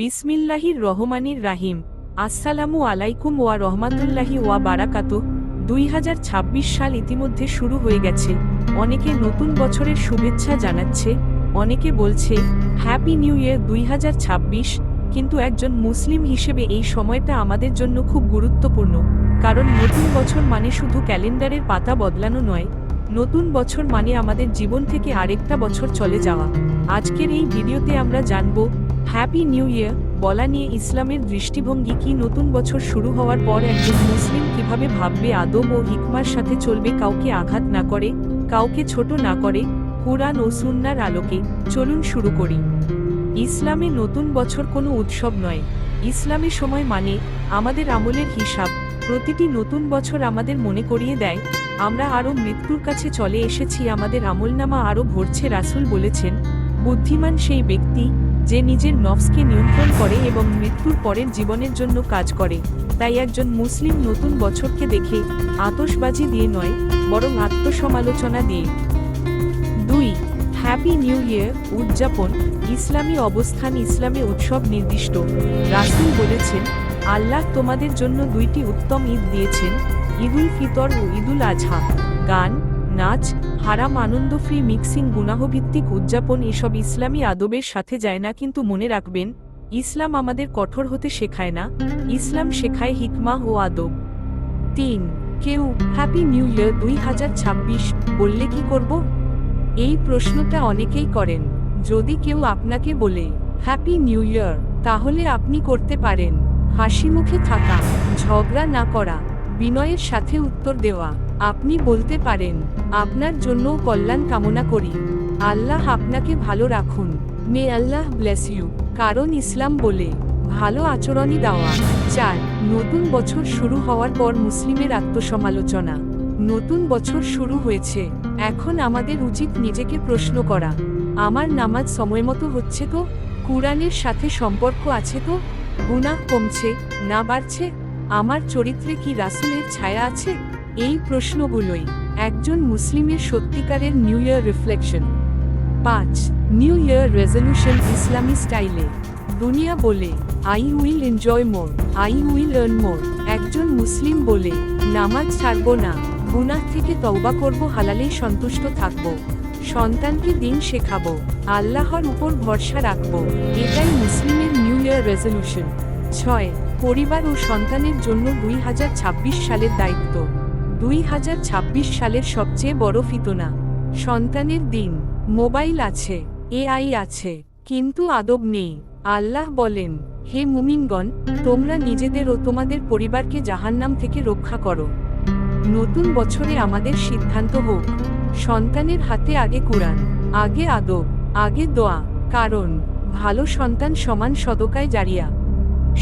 বিসমিল্লাহির রহমানির রাহিম। আসসালামু আলাইকুম ওয়া রহমাতুল্লাহি ওয়া বারাকাতু দুই হাজার ছাব্বিশ সাল ইতিমধ্যে শুরু হয়ে গেছে। অনেকে নতুন বছরের শুভেচ্ছা জানাচ্ছে। অনেকে বলছে হ্যাপি নিউ ইয়ার দুই হাজার ছাব্বিশ কিন্তু একজন মুসলিম হিসেবে এই সময়টা আমাদের জন্য খুব গুরুত্বপূর্ণ। কারণ নতুন বছর মানে শুধু ক্যালেন্ডারের পাতা বদলানো নয়, নতুন বছর মানে আমাদের জীবন থেকে আরেকটা বছর চলে যাওয়া। আজকের এই ভিডিওতে আমরা জানব হ্যাপি নিউ ইয়ার বলা নিয়ে ইসলামের দৃষ্টিভঙ্গি কি নতুন বছর শুরু হওয়ার পর একজন মুসলিম কীভাবে ভাববে আদব ও হিকমার সাথে চলবে কাউকে আঘাত না করে, কাউকে ছোট না করে, কোরআন ও সুন্নার আলোকে, চলুন শুরু করি। ইসলামে নতুন বছর কোনো উৎসব নয়। ইসলামী সময় মানে আমাদের আমলের হিসাব। প্রতিটি নতুন বছর আমাদের মনে করিয়ে দেয়, আমরা আরও মৃত্যুর কাছে চলে এসেছি, আমাদের আমলনামা আরও ভরছে রাসুল বলেছেন, বুদ্ধিমান সেই ব্যক্তি যে নিজের নফসকে নিয়ন্ত্রণ করে এবং মৃত্যুর পরের জীবনের জন্য কাজ করে। তাই একজন মুসলিম নতুন বছরকে দেখে আতশবাজি দিয়ে নয়, বরং আত্মসমালোচনা দিয়ে। দুই, হ্যাপি নিউ ইয়ার উদযাপন, ইসলামী অবস্থান, ইসলামী উৎসব নির্দিষ্ট। রাসুল বলেছেন, আল্লাহ তোমাদের জন্য দুইটি উত্তম ঈদ দিয়েছেন, ঈদুল ফিতর ও ঈদুল আজহা গান নাচ, হারাম আনন্দ ফ্রি মিক্সিং গুনাহভিত্তিক উদযাপন এসব ইসলামী আদবের সাথে যায় না কিন্তু মনে রাখবেন, ইসলাম আমাদের কঠোর হতে শেখায় না, ইসলাম শেখায় হিকমা ও আদব। তিন, কেউ হ্যাপি নিউ ইয়ার দুই হাজার ছাব্বিশ, বললে কি করব? এই প্রশ্নটা অনেকেই করেন, যদি কেউ আপনাকে বলে হ্যাপি নিউ ইয়ার তাহলে আপনি করতে পারেন হাসি মুখে থাকা, ঝগড়া না করা। বিনয়ের সাথে উত্তর দেওয়া, আপনি বলতে পারেন, আপনার জন্য কল্যাণ কামনা করি। আল্লাহ আপনাকে ভালো রাখুন। May Allah bless you. কারণ ইসলাম বলে, ভালো আচরণই দেওয়া। চার, নতুন বছর শুরু হওয়ার পর মুসলিমের আত্মসমালোচনা। নতুন বছর শুরু হয়েছে, এখন আমাদের উচিত নিজেকে প্রশ্ন করা, আমার নামাজ সময়মতো হচ্ছে তো? কুরআনের সাথে সম্পর্ক আছে তো? গুনাহ কমছে, না বাড়ছে? আমার চরিত্রে কি রাসুলের ছায়া আছে? এই প্রশ্নগুলোই একজন মুসলিমের সত্যিকারের নিউ ইয়ার রিফ্লেকশন পাঁচ নিউ ইয়ার রেজলিউশন ইসলামী স্টাইলে। দুনিয়া বলে I will enjoy more I will earn more একজন মুসলিম বলে, নামাজ ছাড়ব না, গুনাহ থেকে তওবা করব, হালালেই সন্তুষ্ট থাকব, সন্তানকে দিন শেখাবো, আল্লাহর উপর ভরসা রাখব। এটাই মুসলিমের নিউ ইয়ার রেজলিউশন ছয় পরিবার ও সন্তানের জন্য দুই হাজার ছাব্বিশ সালের দায়িত্ব। দুই হাজার ছাব্বিশ সালের সবচেয়ে বড় ফিতনা, সন্তানের দিন। মোবাইল আছে, এআই আছে, কিন্তু আদব নেই। আল্লাহ বলেন, হে মুমিনগণ, তোমরা নিজেদের ও তোমাদের পরিবারকে জাহান্নাম থেকে রক্ষা করো। নতুন বছরে আমাদের সিদ্ধান্ত হোক। সন্তানের হাতে আগে কোরআন, আগে আদব, আগে দোয়া। কারণ, ভালো সন্তান সমান সদকায় জারিয়া।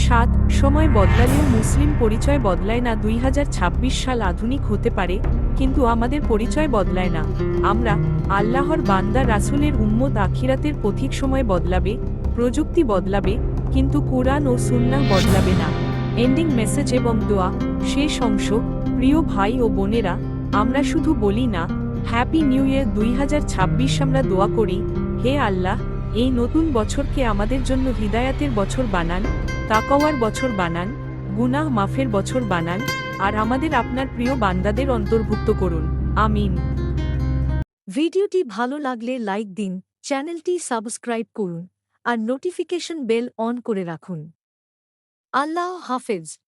সাত, সময় বদলালেও মুসলিম পরিচয় বদলায় না। দুই হাজার ছাব্বিশ সাল আধুনিক হতে পারে, কিন্তু আমাদের পরিচয় বদলায় না। আমরা আল্লাহর বান্দা, রাসুলের উম্মত, আখিরাতের পথিক সময় বদলাবে, প্রযুক্তি বদলাবে, কিন্তু কোরআন ও সুন্না বদলাবে না। এন্ডিং মেসেজ এবং দোয়া, শেষ অংশ, প্রিয় ভাই ও বোনেরা, আমরা শুধু বলি না হ্যাপি নিউ ইয়ার দুই হাজার ছাব্বিশ আমরা দোয়া করি, হে আল্লাহ এই নতুন বছরকে আমাদের জন্য হৃদায়াতের বছর বানান, তাকওয়ার বছর বানান, গুনাহ মাফের বছর বানান, আর আমাদের আপনার প্রিয় বান্দাদের অন্তর্ভুক্ত করুন। আমিন। ভিডিওটি ভালো লাগলে লাইক দিন, চ্যানেলটি সাবস্ক্রাইব করুন, আর নোটিফিকেশন বেল অন করে রাখুন। আল্লাহ হাফেজ।